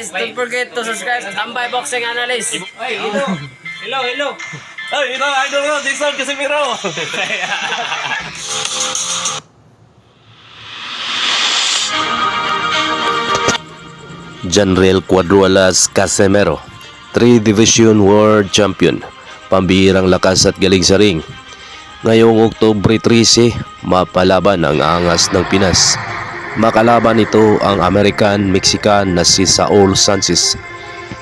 guys, don't forget to subscribe sa Tambay Boxing Analyst. Ay, hello. Hello, hello. Ay, ito, idol ko, Jason Casimiro. Janriel Cuadruelas Casemiro, 3 Division World Champion, pambihirang lakas at galing sa ring. Ngayong Oktubre 13, mapalaban ang angas ng Pinas. Makalaban ito ang American-Mexican na si Saul Sanchez.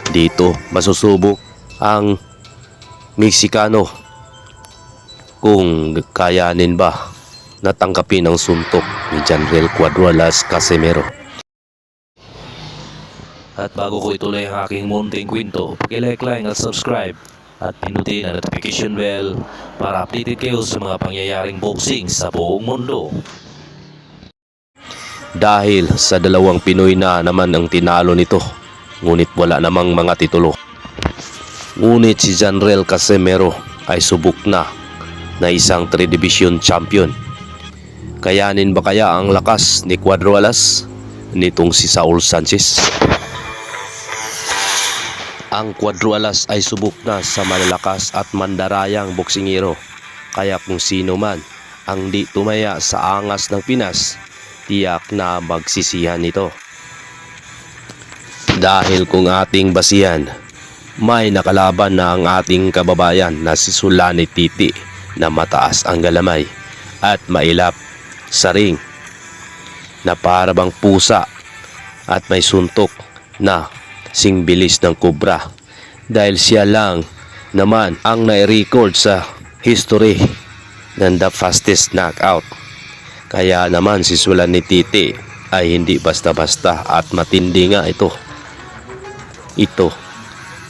Dito masusubok ang Meksikano kung kayanin ba natangkapin ang suntok ni Janriel Cuadruelas Casemiro. At bago ko ituloy ang aking munting kwento, pakilike, like at subscribe at pinutin ang notification bell para updated kayo sa mga pangyayaring boxing sa buong mundo. Dahil sa dalawang Pinoy na naman ang tinalo nito, ngunit wala namang mga titulo. Ngunit si Janrel Casemiro ay subok na na isang 3 division champion. Kayanin ba kaya ang lakas ni Cuadruelas nitong si Saul Sanchez? Ang Cuadruelas ay subok na sa malalakas at mandarayang boksingero. Kaya kung sino man ang di tumaya sa angas ng Pinas, tiyak na magsisihan ito. Dahil kung ating basihan, may nakalaban na ang ating kababayan na si Sulani Titi na mataas ang galamay at mailap sa ring na para bang pusa at may suntok na sing bilis ng kubra dahil siya lang naman ang nai-record sa history ng the fastest knockout. Kaya naman si Sulan ni Titi ay hindi basta-basta at matindi nga ito. Ito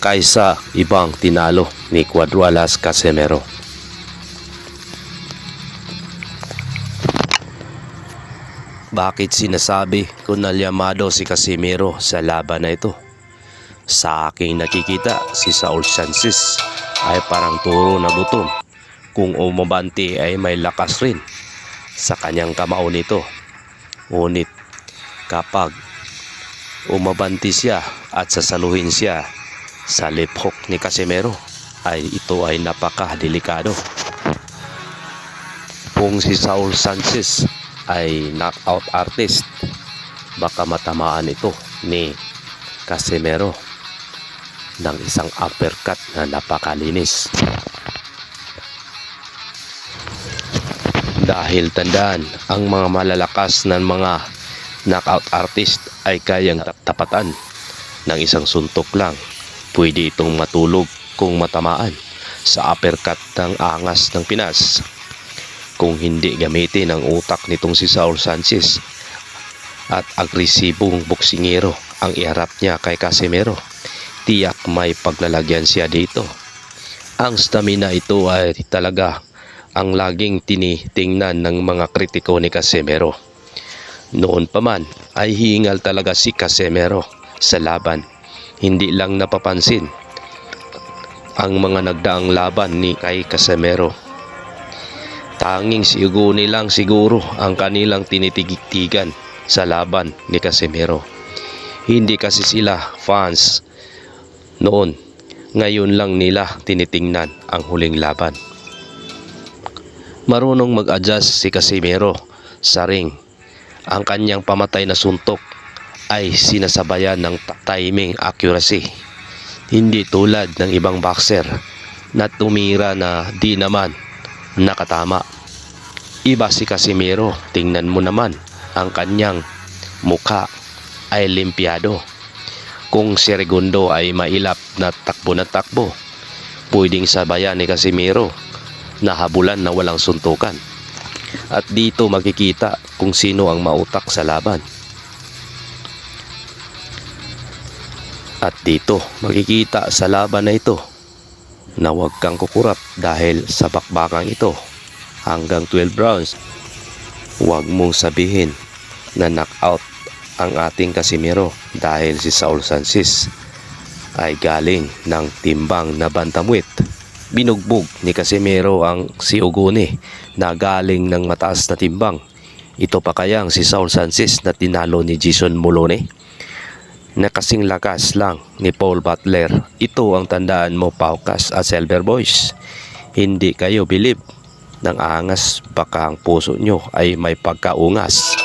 kaysa ibang tinalo ni Cuadruelas Casemiro. Bakit sinasabi ko na llamado si Casimiro sa laban na ito? Sa aking nakikita, si Saul Sanchez ay parang turo na gutom. Kung umabanti ay may lakas rin sa kanyang kamao nito. Ngunit kapag umabanti siya at sasaluhin siya sa hook ni Casimiro ay ito ay napakadelikado. Kung si Saul Sanchez ay knockout artist, baka matamaan ito ni Casimiro ng isang uppercut na napakalinis. Dahil tandaan, ang mga malalakas ng mga knockout artist ay kayang tapatan ng isang suntok lang. Pwede itong matulog kung matamaan sa uppercut ng angas ng Pinas kung hindi gamitin ang utak nitong si Saul Sanchez at agresibong boksingero ang iharap niya kay Casimiro. Tiyak may paglalagyan siya dito. Ang stamina ito ay talaga ang laging tinitingnan ng mga kritiko ni Casimiro. Noon pa man ay hingal talaga si Casimiro sa laban. Hindi lang napapansin ang mga nagdaang laban ni kay Casimiro Tanging si Uguni lang siguro ang kanilang tinitigitigan sa laban ni Casemiro. Hindi kasi sila fans noon. Ngayon lang nila tinitingnan ang huling laban. Marunong mag-adjust si Casemiro sa ring. Ang kanyang pamatay na suntok ay sinasabayan ng timing accuracy. Hindi tulad ng ibang boxer na tumira na di naman nakatama. Iba si Casimiro, tingnan mo naman ang kanyang mukha ay limpyado. Kung si Regundo ay mailap na takbo na takbo, pwedeng sabayan ni Casimiro na habulan na walang suntukan. At dito makikita kung sino ang mautak sa laban. At dito makikita sa laban na ito na huwag kang kukurap dahil sa bakbakang ito hanggang 12 rounds. Huwag mong sabihin na knockout ang ating Casimiro dahil si Saul Sanchez ay galing ng timbang na bantamweight. Binugbog ni Casimiro ang si Ugone na galing ng mataas na timbang. Ito pa kayang si Saul Sanchez na tinalo ni Jason Molone? na kasing lakas lang ni Paul Butler. Ito ang tandaan mo Paukas at Silver Boys. Hindi kayo bilib ng angas baka ang puso nyo ay may pagkaungas.